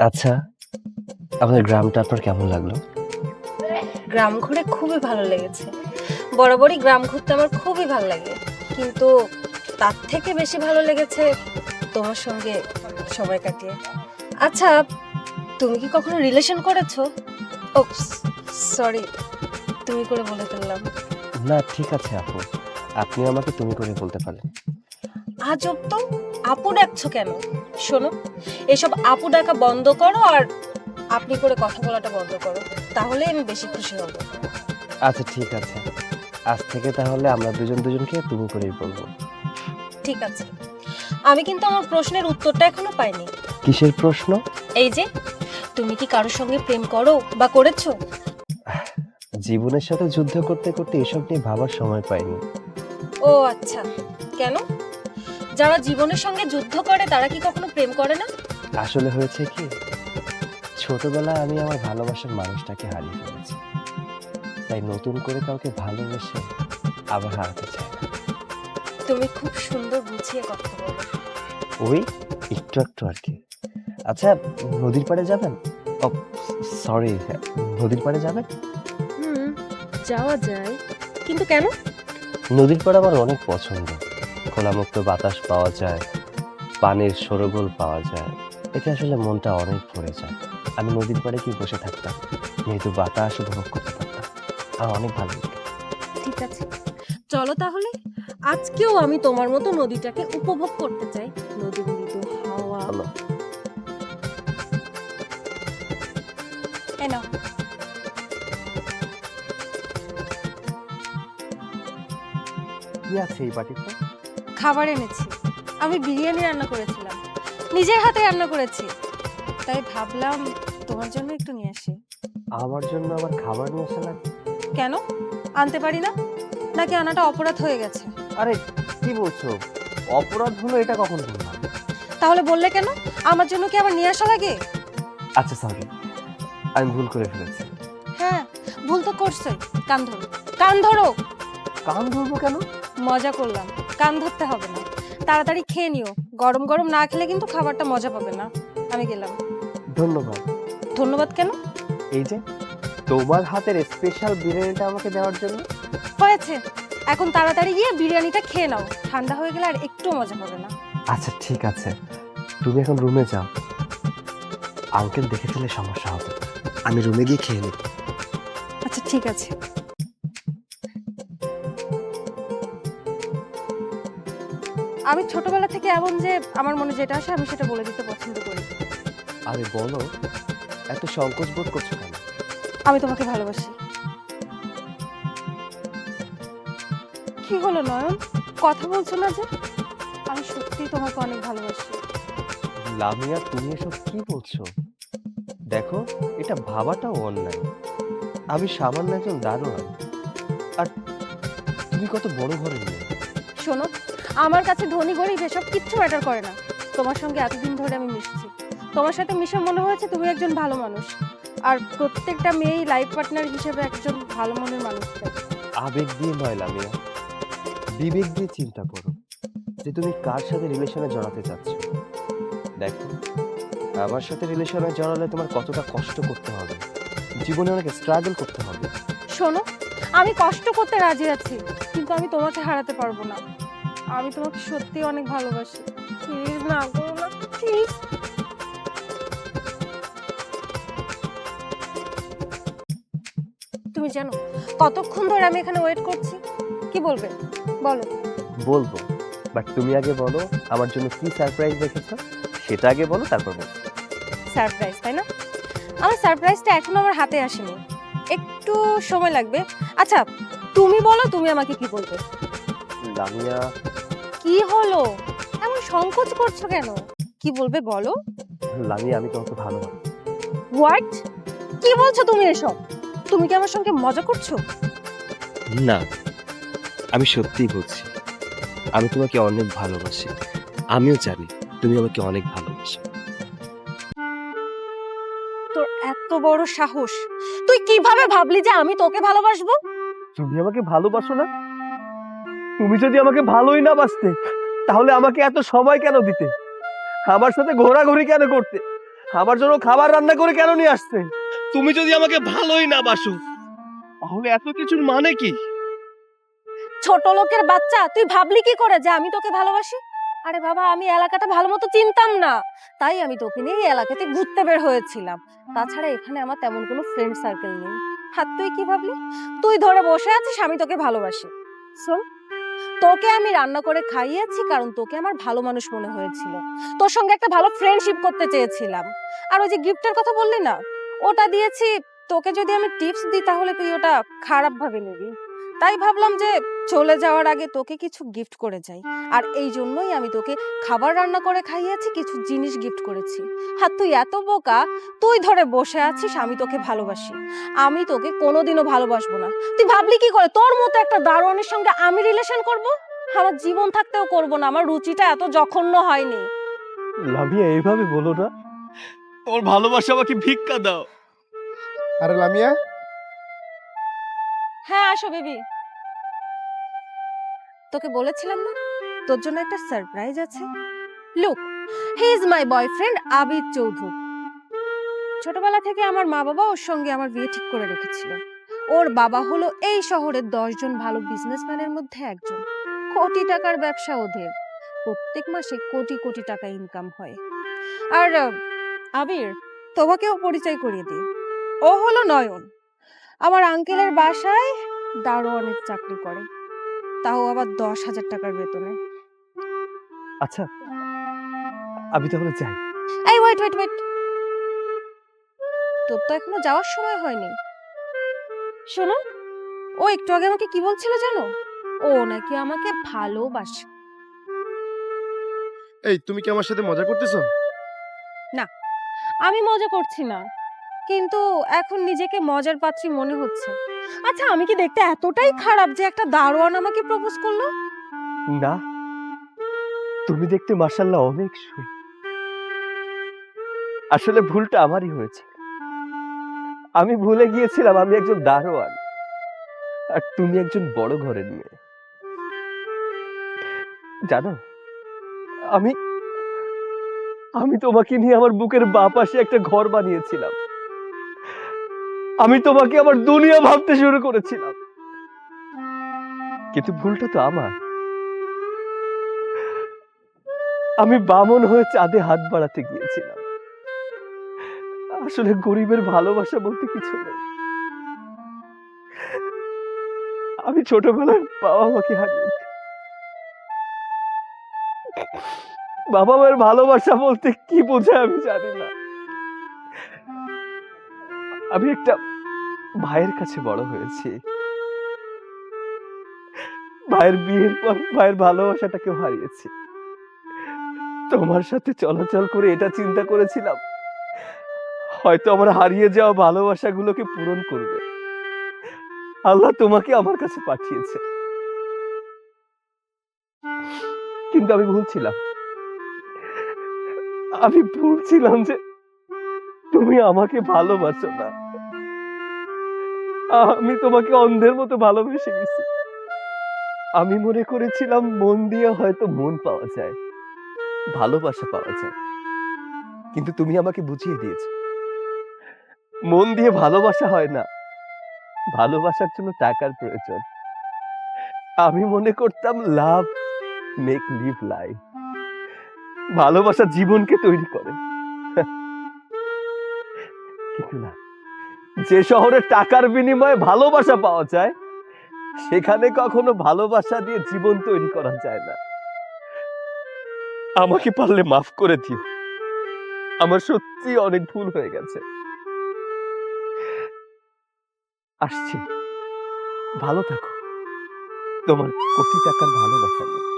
আচ্ছা আমাদের গ্রামটা আপনার কেমন লাগল? গ্রাম ঘুরে খুবই ভালো লেগেছে। বরাবরই গ্রাম ঘুরতে আমার খুবই ভালো লাগে। কিন্তু তার থেকে বেশি ভালো লেগেছে তোমার সঙ্গে সময় কাটিয়ে। আচ্ছা তুমি কি কখনো রিলেশন করেছ? ও সরি তুমি করে বলে ফেললাম। না ঠিক আছে আপু। আপনি আমাকে তুমি করে বলতে পারেন। আজব তো আপু ডাকছো কেন? শোনো এসব আপু ডাকা বন্ধ করো আর আপনি করে কথা বলাটা বন্ধ করো। তাহলে আমি বেশি খুশি হব। আচ্ছা ঠিক আছে। আজ থেকে তাহলে আমরা দুজন দুজনকে তুমি করেই বলব। ঠিক আছে। আমি কিন্তু আমার প্রশ্নের উত্তরটা এখনও পাইনি। কিসের প্রশ্ন? এই যে তুমি কি কারোর সঙ্গে প্রেম করো বা করেছ? জীবনের সাথে যুদ্ধ করতে করতে এসব নিয়ে ভাবার সময় পাইনি। ও আচ্ছা। কেন? যারা জীবনের সঙ্গে যুদ্ধ করে তারা কি কখনো প্রেম করে না? আসলে হয়েছে কি? ছোটবেলায় আমি আমার ভালোবাসার মানুষটাকে হারিয়ে ফেলেছি। তাই নতুন করে কাউকে ভালোবেসে আবার হারাতে চাই না। তুমি খুব সুন্দর বুঝিয়ে কথা বলো। ওই একটু একটু আর কি। আচ্ছা নদীর পাড়ে যাবেন? ও সরি নদীর পাড়ে যাবেন? হুম যাওয়া যায়। কিন্তু কেন? নদীর পাড়ে আমার অনেক পছন্দ। খোলামুক্ত বাতাস পাওয়া যায় পানির সরগোল পাওয়া যায়। এতে আসলে মনটা অনেক ভরে যায়। আমি নদীর পাড়ে কি বসে থাকতাম। মৃদু বাতাস উপভোগ করতে পারতাম। আমার অনেক ভালো লাগে ঠিক আছে। চলো তাহলে আজকেও আমি তোমার মতো নদীটাকে উপভোগ করতে চাই। নদীর মৃদু হাওয়া এই কি আছে এই বাটিতে? খাবার এনেছি। আমি বিরিয়ানি রান্না করেছিলাম। নিজের হাতে রান্না করেছি। তাই ভাবলাম তোমার জন্য একটু নিয়ে আসি। আমার জন্য আবার খাবার নিয়ে আসে না কেন? আনতে পারি না? নাকি আনাটা অপরাধ হয়ে গেছে? আরে কি বলছো? অপরাধ হলো এটা কখন বললাম তাহলে বললে কেন? আমার জন্য কি আবার নিয়ে আসা লাগে? আচ্ছা সরি আমি ভুল করে ফেলেছি। হ্যাঁ ভুল তো করছোই। কান ধরো। কান ধরো! কান ধরবো কেন? মজা করলাম। কান ধরতে হবে না। তাড়াতাড়ি খেয়ে নিও। গরম গরম না খেলে কিন্তু খাবারটা মজা পাবে না। আমি গেলাম। ধন্যবাদ। ধন্যবাদ কেন? এই যে তোমার হাতের স্পেশাল বিরিয়ানিটা আমাকে দেওয়ার জন্য। হয়েছে। এখন তাড়াতাড়ি গিয়ে বিরিয়ানিটা খেয়ে নাও। ঠান্ডা হয়ে গেলে আর একটু মজা পাবে না। আচ্ছা ঠিক আছে। তুমি এখন রুমে যাও। আঙ্কেল দেখে ফেলে সমস্যা হবে। আমি রুমে গিয়ে খেয়ে নিই। আচ্ছা ঠিক আছে। আমি ছোটবেলা থেকে এমন যে আমার মনে যেটা আসে আমি সেটা বলে দিতে পছন্দ করি। আরে বলো এত সংকোচ বোধ করছ কেন? আমি তোমাকে ভালোবাসি। কি হলো নয়ন? কথা বলছো না যে? আমি সত্যি তোমাকে অনেক ভালোবাসি। লামিয়া তুমি এসব কি বলছো? দেখো এটা ভাবাটাও অন্যায়। আমি সামান্য একজন দারোয়ান। আর তুমি কত বড় মেয়ে। শোনো আমার কাছে ধনী গরিব এসব কিচ্ছু ম্যাটার করে না। তোমার সঙ্গে এতদিন ধরে আমি মিশছি। তোমার সাথে মিশে মনে হয়েছে তুমি একজন ভালো মানুষ। আর প্রত্যেকটা মেয়েই লাইফ পার্টনার হিসেবে একজন ভালো মনের মানুষ আবেগ দিয়ে নয় লামিয়া। বিবেক দিয়ে চিন্তা করো যে তুমি কার সাথে রিলেশনে জড়াতে চাচ্ছ। দেখো আমার সাথে রিলেশনে জড়ালে তোমার কতটা কষ্ট করতে হবে? জীবনে অনেক স্ট্রাগল করতে হবে। শোনো আমি কষ্ট করতে রাজি আছি কিন্তু আমি তোমাকে হারাতে পারব না। আমি তোমাকে সত্যি অনেক ভালোবাসি। প্লিজ না করো না প্লিজ তুমি জানো কতক্ষণ ধরে আমি এখানে ওয়েট করছি? কি বলবে? বলো। বলব। বাট তুমি আগে বলো আমার জন্য কি সারপ্রাইজ রেখেছো? সেটা আগে বলো তারপর বলব। সারপ্রাইজ তাই না? আমার সারপ্রাইজটা এখনও আমার হাতে আসেনি। একটু সময় লাগবে। আচ্ছা তুমি বলো তুমি আমাকে কি বলবে? লামিয়া কি হলো? এমন সংকোচ করছ কেন? কি বলবে বলো? লামিয়া আমি তোমাকে ভালোবাসি। হোয়াট কি বলছো তুমি এসব? তুমি কি আমার সঙ্গে মজা করছ? না আমি সত্যিই বলছি আমি তোমাকে অনেক ভালোবাসি। আমিও জানি তুমি আমাকে অনেক ভালোবাসো। তোর এত বড় সাহস। তুই কীভাবে ভাবলি যে আমি তোকে ভালোবাসবো? তুমি আমাকে ভালোবাসো না? তুমি যদি আমাকে ভালোই না বাঁচতে, তাহলে আমাকে এত সময় কেন দিতে? আমার সাথে ঘোরাঘুরি কেন করতে? আমার জন্য খাবার রান্না করে কেন নিয়ে আসতে? তুমি যদি আমাকে ভালোই না বাসো, তাহলে এত কিছুর মানে কি? ছোট লোকের বাচ্চা, তুই ভাবলি কি করে যে আমি তোকে ভালোবাসি? আরে বাবা, আমি এলাকাটা ভালো মতো চিনতাম না। তাই আমি তোকে নিয়ে এই এলাকাতে ঘুরতে বের হয়েছিলাম। তাছাড়া এখানে আমার তেমন কোনো ফ্রেন্ড সার্কেল নেই। আর তুই কি ভাবলি? তুই ধরে বসে আছিস, আমি তোকে ভালোবাসি। শোন তোকে আমি রান্না করে খাইয়েছি কারণ তোকে আমার ভালো মানুষ মনে হয়েছিল। তোর সঙ্গে একটা ভালো ফ্রেন্ডশিপ করতে চেয়েছিলাম। আর ওই যে গিফটের কথা বললি না, ওটা দিয়েছি, তোকে যদি আমি টিপস দিই তাহলে তুই ওটা খারাপ ভাবে নিবি। তাই ভাবলাম যে চলে যাওয়ার আগে তোকে কিছু গিফট করে যাই। আর এই জন্যই আমি তোকে খাবার রান্না করে খাইয়েছি কিছু জিনিস গিফট করেছি। আর তুই এত বোকা তুই ধরে বসে আছিস আমি তোকে ভালোবাসি। আমি তোকে কোনোদিনও ভালোবাসবো না। তুই ভাবলি কি করে? তোর মতো একটা দারোয়ানের সঙ্গে আমি রিলেশন করব? আমার জীবন থাকতেও করব না আমার রুচিটা এত জঘন্য হয়নি। লামিয়া এইভাবে বলো না। তোর ভালোবাসা আমাকে ভিক্ষা দাও। আরে লামিয়া? হ্যাঁ আসো বেবি। তোকে বলেছিলাম না? তোর জন্য একটা সারপ্রাইজ আছে। Look he is my boyfriend Abid Chowdhury. ছোটবেলা থেকে আমার মা বাবা ওর সঙ্গে আমার বিয়ে ঠিক করে রেখেছিল। ওর বাবা হলো এই শহরের দশজন ভালো বিজনেসম্যানের মধ্যে একজন। কোটি টাকার ব্যবসা ওদের। প্রত্যেক মাসে কোটি কোটি টাকা ইনকাম হয়। আর আবির, তোমাকেও পরিচয় করিয়ে দিই। ও হলো নয়ন। আমার আঙ্কেলের বাসায় দারোয়ানের চাকরি করে। তাও আবার দশ হাজার টাকার বেতনে। আচ্ছা আমি তাহলে যাই। এই ওয়েট ওয়েট ওয়েট তোর তো এখনও যাওয়ার সময় হয়নি। শোনো ও একটু আগে আমাকে কি বলছিল জানো? ও নাকি আমাকে ভালোবাসে। এই তুমি কি আমার সাথে মজা করতেছো? না আমি মজা করছি না। কিন্তু এখন নিজেকে মজার পাত্রী মনে হচ্ছে। আচ্ছা আমি কি দেখতে এতটাই খারাপ যে একটা দারোয়ান আমাকে প্রপোজ করল? না। তুমি দেখতে মার্শাল্লাহ অনেক সুই আসলে ভুলটা আমারই হয়েছে। আমি ভুলে গিয়েছিলাম আমি একজন দারোয়ান। আর তুমি একজন বড় ঘরের মেয়ে। জানো, আমি আমি তোমাকে নিয়ে আমার বুকের বাঁ পাশে একটা ঘর বানিয়েছিলাম। আমি তোমাকে আমার দুনিয়া ভাবতে শুরু করেছিলাম। কিন্তু ভুলটা তো আমার। আমি বামন হয়ে চাঁদে হাত বাড়াতে গিয়েছিলাম। আসলে গরিবের ভালোবাসা বলতে কিছু নেই। আমি ছোটবেলায় বাবা মাকে হারিয়েছি বাবা মায়ের ভালোবাসা বলতে কি বোঝায় আমি জানি না। আমি একটা ভাইয়ের কাছে বড় হয়েছি। ভাইয়ের বিয়ের পর ভাইয়ের ভালোবাসাটাকেও হারিয়েছি। তোমার সাথে চলাচল করে এটা চিন্তা করেছিলাম। হয়তো আমার হারিয়ে যাওয়া ভালোবাসাগুলোকে পূরণ করবে। আল্লাহ তোমাকে আমার কাছে পাঠিয়েছে। কিন্তু আমি ভুলছিলাম আমি ভুলছিলাম যে তুমি আমাকে ভালোবাসো না। আমি তোমাকে অন্ধের মতো ভালোবেসে গেছি। আমি মনে করেছিলাম মন দিয়ে হয়তো মন পাওয়া যায়, ভালোবাসা পাওয়া যায়। কিন্তু তুমি আমাকে বুঝিয়ে দিয়েছ। মন দিয়ে ভালোবাসা হয় না, ভালোবাসার জন্য টাকার প্রয়োজন। আমি মনে করতাম লাভ মেক লিভ লাইফ ভালোবাসা জীবনকে তৈরি করে। কিন্তু না। যে শহরে টাকার বিনিময়ে ভালোবাসা পাওয়া যায়, সেখানে কখনো ভালোবাসা দিয়ে জীবন তৈরি করা যায় না। আমাকে পারলে মাফ করে দিও। আমার সত্যি অনেক ভুল হয়ে গেছে। আসছি। ভালো থাকো। তোমার কোটি টাকার ভালোবাসা নিয়ে।